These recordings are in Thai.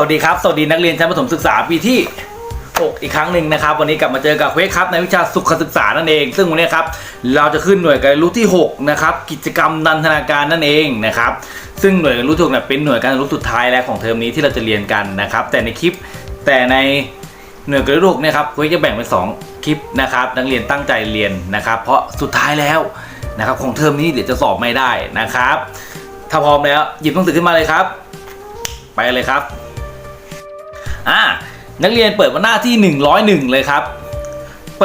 สวัสดีครับ สวัสดีนักเรียนชั้นประถมศึกษาปีที่ 6 อีกครั้งหนึ่งนะครับ วันนี้กลับมาเจอกับเวสครับในวิชาสุขศึกษานั่นเอง ซึ่งวันนี้ครับเราจะขึ้นหน่วยการเรียนรู้ที่ 6 นะครับ กิจกรรมนันทนาการนั่นเองนะครับ ซึ่งหน่วยการเรียนรู้ที่หกเนี่ยเป็นหน่วยการเรียนรู้สุดท้ายแล้วของเทอมนี้ที่เราจะเรียนกันนะครับ แต่ในคลิปแต่ในหน่วยการเรียนรู้เนี่ยครับเวสจะแบ่งเป็น 2 คลิปนะครับ นักเรียนตั้งใจเรียนนะครับ เพราะสุดท้ายแล้วนะครับของเทอมนี้เดี๋ยวจะสอบไม่ได้นะครับ ถ้าพร้อมแล้วหยิบหนังสือขึ้นมาเลยครับ ไปเลยครับ อ่านักเรียนเปิดมาหน้าที่ 101 เลยครับไป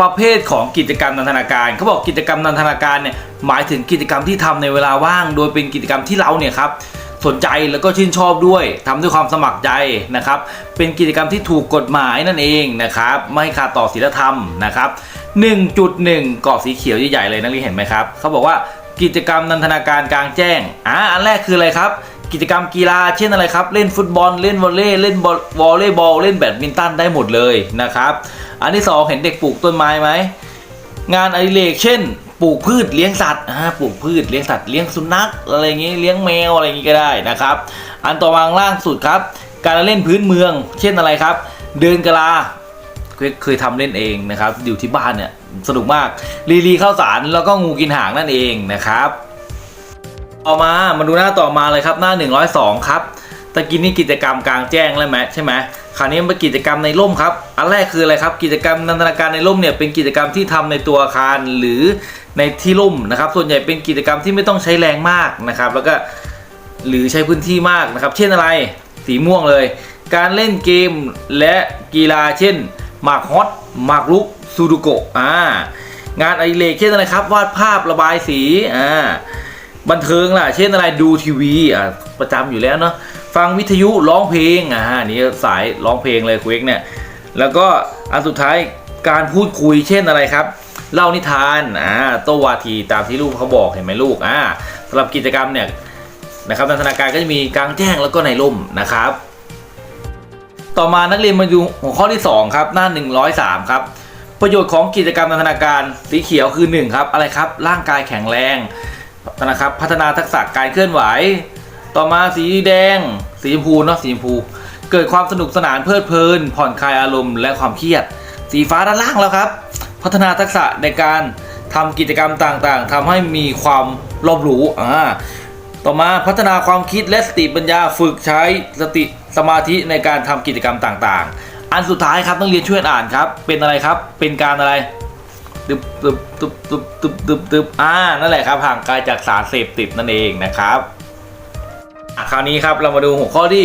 ประเภทของกิจกรรมนันทนาการเขาบอกกิจกรรมนันทนาการเนี่ยหมายถึงกิจกรรมที่ทำในเวลาว่าง โดยเป็นกิจกรรมที่เราเนี่ยครับสนใจแล้วก็ชื่นชอบด้วยทำด้วยความสมัครใจนะครับ เป็นกิจกรรมที่ถูกกฎหมายนั่นเองนะครับ ไม่ขาดต่อศีลธรรมนะครับ 1.1กรอบสีเขียวใหญ่ๆเลยนักเรียนเห็นไหมครับเขาบอกว่ากิจกรรมนันทนาการกลางแจ้งอ่าอันแรกคืออะไรครับ กิจกรรมกีฬาเช่นอะไรครับ เล่นฟุตบอลเล่นวอลเลย์เล่นบอลวอลเลย์บอลเล่นแบดมินตันได้หมดเลยนะครับ อันที่สองเห็นเด็กปลูกต้นไม้ไหมงานอดิเรกเช่นปลูกพืชเลี้ยงสัตว์ปลูกพืชเลี้ยงสัตว์เลี้ยงสุนัขอะไรอย่างงี้เลี้ยงแมวอะไรอย่างงี้ก็ได้นะครับ อันต่อมาล่างสุดครับ การเล่นพื้นเมือง เช่นอะไรครับ เดินกะลาเคยเคยทำเล่นเองนะครับ อยู่ที่บ้านเนี่ยสนุกมากลีลีข้าวสารแล้วก็งูกินหางนั่นเองนะครับ ต่อมามาดูหน้าต่อมาเลยครับหน้า 102 ครับตะกี้นี่กิจกรรมกลางแจ้งแล้วไหมใช่ไหมคราวนี้เป็นกิจกรรมในร่มครับ อันแรกคืออะไรครับกิจกรรมนันทนาการในร่มเนี่ยเป็นกิจกรรมที่ทำในตัวอาคารหรือในที่ร่มนะครับ ส่วนใหญ่เป็นกิจกรรมที่ไม่ต้องใช้แรงมากนะครับ แล้วก็หรือใช้พื้นที่มากนะครับ เช่นอะไรสีม่วงเลย การเล่นเกมและกีฬาเช่นหมากฮอตหมากรุกซูดูโกะอ่างานอดิเรกเช่นอะไรครับ วาดภาพระบายสีอ่า บันเทิงล่ะ เช่นอะไรดูทีวีอะประจำอยู่แล้วเนาะฟังวิทยุร้องเพลงอ่านี่สายร้องเพลงเลยคุยกเนี่ยแล้วก็อันสุดท้ายการพูดคุยเช่นอะไรครับ เล่านิทานอ่าโตวาทีตามที่ลูกเขาบอกเห็นไหมลูกอ่าสำหรับกิจกรรมเนี่ยนะครับนันทนาการก็จะมีกลางแจ้งแล้วก็ในร่มนะครับ ต่อมานักเรียนมาดูหัวข้อที่ 2 ครับ หน้า 103 ครับ ประโยชน์ของกิจกรรมนันทนาการสีเขียวคือ 1 ครับ อะไรครับ ร่างกายแข็งแรง นะครับ พัฒนาทักษะการเคลื่อนไหว ต่อมาสีแดง สีชมพูเนาะสีชมพู เกิดความสนุกสนานเพลิดเพลิน ผ่อนคลายอารมณ์และความเครียด สีฟ้าด้านล่างแล้วครับ พัฒนาทักษะในการทำกิจกรรมต่างๆทำให้มีความรอบรู้อ่าต่อมาพัฒนาความคิดและสติปัญญาฝึกใช้สติสมาธิในการทำกิจกรรมต่างๆ อันสุดท้ายครับต้องเรียนช่วยอ่านครับ เป็นอะไรครับ เป็นการอะไร ตึบตึบตึบตึบตึบตึบตึบอ่านั่นแหละครับห่างไกลจากสารเสพติดนั่นเองนะครับอะคราวนี้ครับเรามาดูหัวข้อที่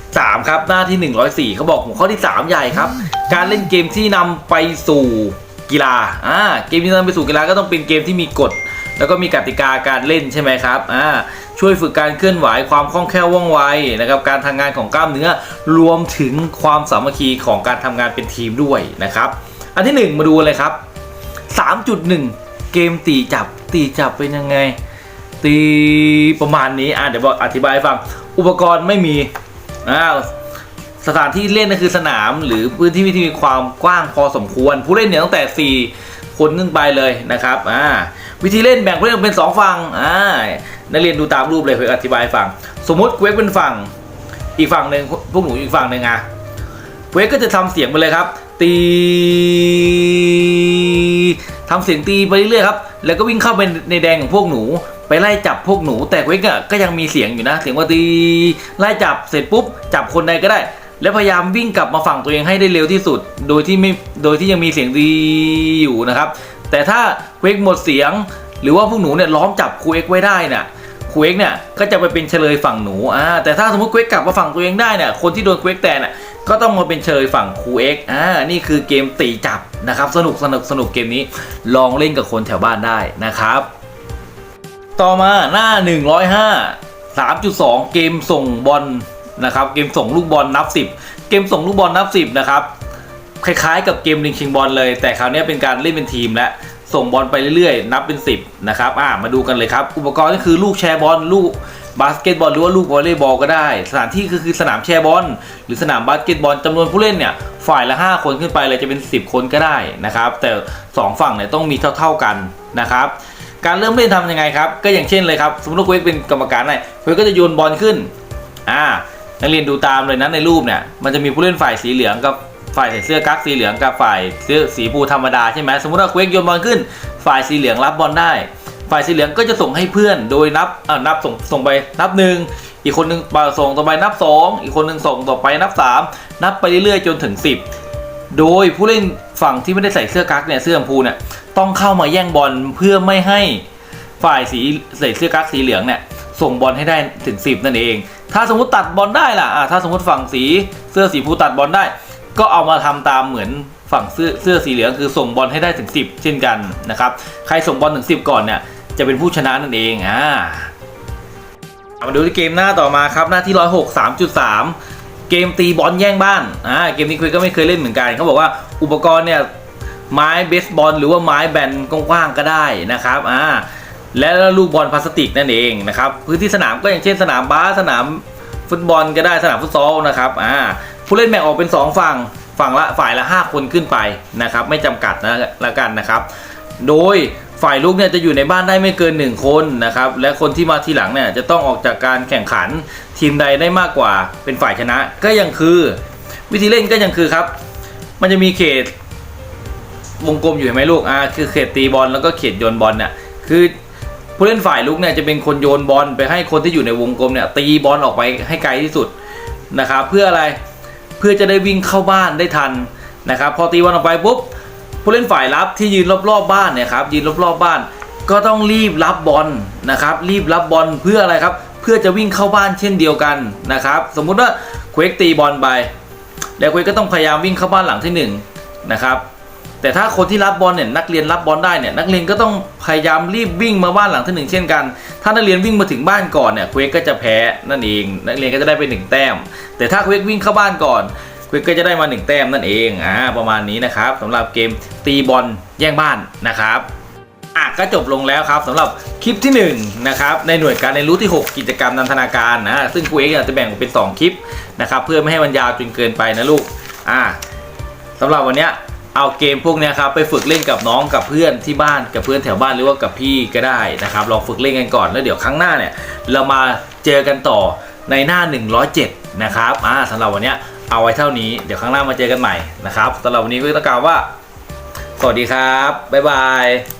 3 ครับหน้าที่ 104เขาบอกหัวข้อที่ 3 ใหญ่ครับ การเล่นเกมที่นำไปสู่กีฬาอ่าเกมที่นำไปสู่กีฬาก็ต้องเป็นเกมที่มีกฎ แล้วก็มีกติกาการเล่นใช่ไหมครับอ่าช่วยฝึกการเคลื่อนไหวความคล่องแคล่วว่องไวนะครับการทำงานของกล้ามเนื้อรวมถึงความสามัคคีของการทำงานเป็นทีมด้วยนะครับ อันที่ 1 มาดูเลยครับ 3.1 เกมตีจับตีจับเป็นยังไง ตีประมาณนี้อะเดี๋ยวบอกอธิบายให้ฟัง อุปกรณ์ไม่มีอ้าวสถานที่เล่นก็คือสนามหรือพื้นที่ที่มีความกว้างพอสมควร ผู้เล่นเนี่ยตั้งแต่ 4 คนขึ้นไปเลยนะครับอ่าวิธีเล่นแบ่งผู้เล่นออกเป็น 2 ฝั่งอ่านักเรียนดูตามรูปเลยเพื่ออธิบายฟังสมมุติเวกเป็นฝั่งอีกฝั่งหนึ่งพวกหนูอีกฝั่งหนึ่งอะเวกก็จะทำเสียงไปเลยครับ ตี ทำเสียงตีไปเรื่อยๆครับแล้วก็วิ่งเข้าไปในแดงของพวกหนู ไปไล่จับพวกหนู แต่เวกอะก็ยังมีเสียงอยู่นะ เสียงว่าตีไล่จับเสร็จปุ๊บ จับคนใดก็ได้ แล้วพยายามวิ่งกลับมาฝั่งตัวเองให้ได้เร็วที่สุด โดยที่ไม่โดยที่ยังมีเสียงดีอยู่นะครับ แต่ถ้าเวกหมดเสียง หรือว่าพวกหนูเนี่ยล้อมจับครูเอ็กไว้ได้เนี่ย ครูเอ็กเนี่ยก็จะไปเป็นเฉลยฝั่งหนูอ่าแต่ถ้าสมมติครูเอ็กกลับมาฝั่งตัวเองได้เนี่ยคนที่โดนครูเอ็กแตนน่ะก็ต้องมาเป็นเฉลยฝั่งครูเอ็กอ่านี่คือเกมตีจับนะครับสนุกสนุกสนุกเกมนี้ลองเล่นกับคนแถวบ้านได้นะครับ ต่อมาหน้า 105 3.2 เกมส่งบอลนะครับเกมส่งลูกบอลนับ 10 เกมส่งลูกบอลนับ 10 นะครับ คล้ายๆกับเกมลิงชิงบอลเลย แต่คราวนี้เป็นการเล่นเป็นทีมและ ส่งบอลไปเรื่อยๆ นับเป็น 10 นะครับอ่ามาดูกันเลยครับ อุปกรณ์ก็คือลูกแชร์บอลลูกบาสเกตบอลหรือว่าลูกวอลเลย์บอลก็ได้ สถานที่คือสนามแชร์บอลหรือสนามบาสเกตบอลจำนวนผู้เล่นเนี่ยฝ่ายละ 5 คนขึ้นไปเลยจะเป็น 10 คนก็ได้นะครับ แต่ 2 ฝั่งเนี่ยต้องมีเท่า ๆกันนะครับ การเริ่มเล่นทำยังไงครับ ก็อย่างเช่นเลยครับสมมติว่าเวกเป็นกรรมการหน่ยเวกก็จะโยนบอลขึ้นอ่านักเรียนดูตามเลยนะในรูปเนี่ยมันจะมีผู้เล่นฝ่ายสีเหลืองกับ ฝ่ายใส่เสื้อกั๊กสีเหลืองกับฝ่ายเสื้อสีฟูธรรมดาใช่ไหมสมมติว่าเควกโยนบอลขึ้น ฝ่ายสีเหลืองรับบอลได้ ฝ่ายสีเหลืองก็จะส่งให้เพื่อนโดยนับอ่านับส่งส่งไปนับหนึ่งอีกคนหนึงส่งต่อไปนับสองอีกคนหนึงส่งต่อไปนับสามนับไปเรื่อยๆจนถึง 10 โดยผู้เล่นฝั่งที่ไม่ได้ใส่เสื้อกั๊กเนี่ยเสื้อชมพูเนี่ยต้องเข้ามาแย่งบอลเพื่อไม่ให้ฝ่ายสีใส่เสื้อกั๊กสีเหลืองเนี่ยส่งบอลให้ได้ถึง 10 นั่นเอง ถ้าสมมติตัดบอลได้ล่ะอ่าถ้าสมมติฝั่งสีเสื้อสีฟูตัดบอลได้ ก็เอามาทำตามเหมือนฝั่งเสื้อเสื้อสีเหลืองคือส่งบอลให้ได้ถึง 10 เช่นกันนะครับ ใครส่งบอลถึง 10 ก่อนเนี่ยจะเป็นผู้ชนะนั่นเองอ่ามาดูที่เกมหน้าต่อมาครับหน้าที่106 3.3เกมตีบอลแย่งบ้านอ่าเกมนี้คุยก็ไม่เคยเล่นเหมือนกันเขาบอกว่าอุปกรณ์เนี่ยไม้เบสบอลหรือว่าไม้แบนกว้างๆก็ได้นะครับอ่าและลูกบอลพลาสติกนั่นเองนะครับพื้นที่สนามก็อย่างเช่นสนามบาสสนามฟุตบอลก็ได้สนามฟุตซอลนะครับอ่า ผู้เล่นแบ่งออกเป็น 2 ฝั่งฝั่งละฝ่ายละ 5 คนขึ้นไปนะครับไม่จำกัดนะละกันนะครับ โดยฝ่ายลุกเนี่ยจะอยู่ในบ้านได้ไม่เกิน 1 คนนะครับและคนที่มาทีหลังเนี่ยจะต้องออกจากการแข่งขันทีมใดได้มากกว่าเป็นฝ่ายชนะ ก็ยังคือ วิธีเล่นก็ยังคือครับ มันจะมีเขตวงกลมอยู่เห็นไหมลูกอ่าคือเขตตีบอลแล้วก็เขตโยนบอลเนี่ยคือผู้เล่นฝ่ายลุกเนี่ยจะเป็นคนโยนบอลไปให้คนที่อยู่ในวงกลมเนี่ยตีบอลออกไปให้ไกลที่สุดนะครับเพื่ออะไร เพื่อจะได้วิ่งเข้าบ้านได้ทันนะครับพอตีบอลออกไปปุ๊บผู้เล่นฝ่ายรับที่ยืนรอบๆบบ้านเนี่ยครับยืนรอบๆบบ้าน ก็ต้องรีบรับบอลนะครับ รีบรับบอลเพื่ออะไรครับ เพื่อจะวิ่งเข้าบ้านเช่นเดียวกันนะครับ สมมุติว่าเควกตีบอลไปแล้วเควกก็ต้องพยายามวิ่งเข้าบ้านหลังที่หนึ่งนะครับ แต่ถ้าคนที่รับบอลเนี่ยนักเรียนรับบอลได้เนี่ยนักเรียนก็ต้องพยายามรีบวิ่งมาบ้านหลังที่หนึ่งเช่นกัน ถ้านักเรียนวิ่งมาถึงบ้านก่อนเนี่ยเควกก็จะแพ้นั่นเอง นักเรียนก็จะได้ไปหนึ่งแต้ม แต่ถ้าเควกวิ่งเข้าบ้านก่อนเควกก็จะได้มาหนึ่งแต้มนั่นเองอ่าประมาณนี้นะครับสำหรับเกมตีบอลแย่งบ้านนะครับอะก็จบลงแล้วครับสำหรับคลิปที่หนึ่งนะครับในหน่วยการเรียนรู้ที่ 6 กิจกรรมนันทนาการนะซึ่งครูเอกจะแบ่งออกเป็น 2 คลิปนะครับเพื่อไม่ให้มันยาวจนเกินไปนะลูกอ่าสำหรับวันเนี้ เอาเกมพวกนี้ครับไปฝึกเล่นกับน้องกับเพื่อนที่บ้านกับเพื่อนแถวบ้านหรือว่ากับพี่ก็ได้นะครับลองฝึกเล่นกันก่อนแล้วเดี๋ยวครั้งหน้าเนี่ยเรามาเจอกันต่อในหน้า 107 นะครับอ่าสำหรับวันนี้เอาไว้เท่านี้เดี๋ยวครั้งหน้ามาเจอกันใหม่นะครับสำหรับวันนี้ก็ต้องกล่าวว่า สวัสดีครับบ๊ายบาย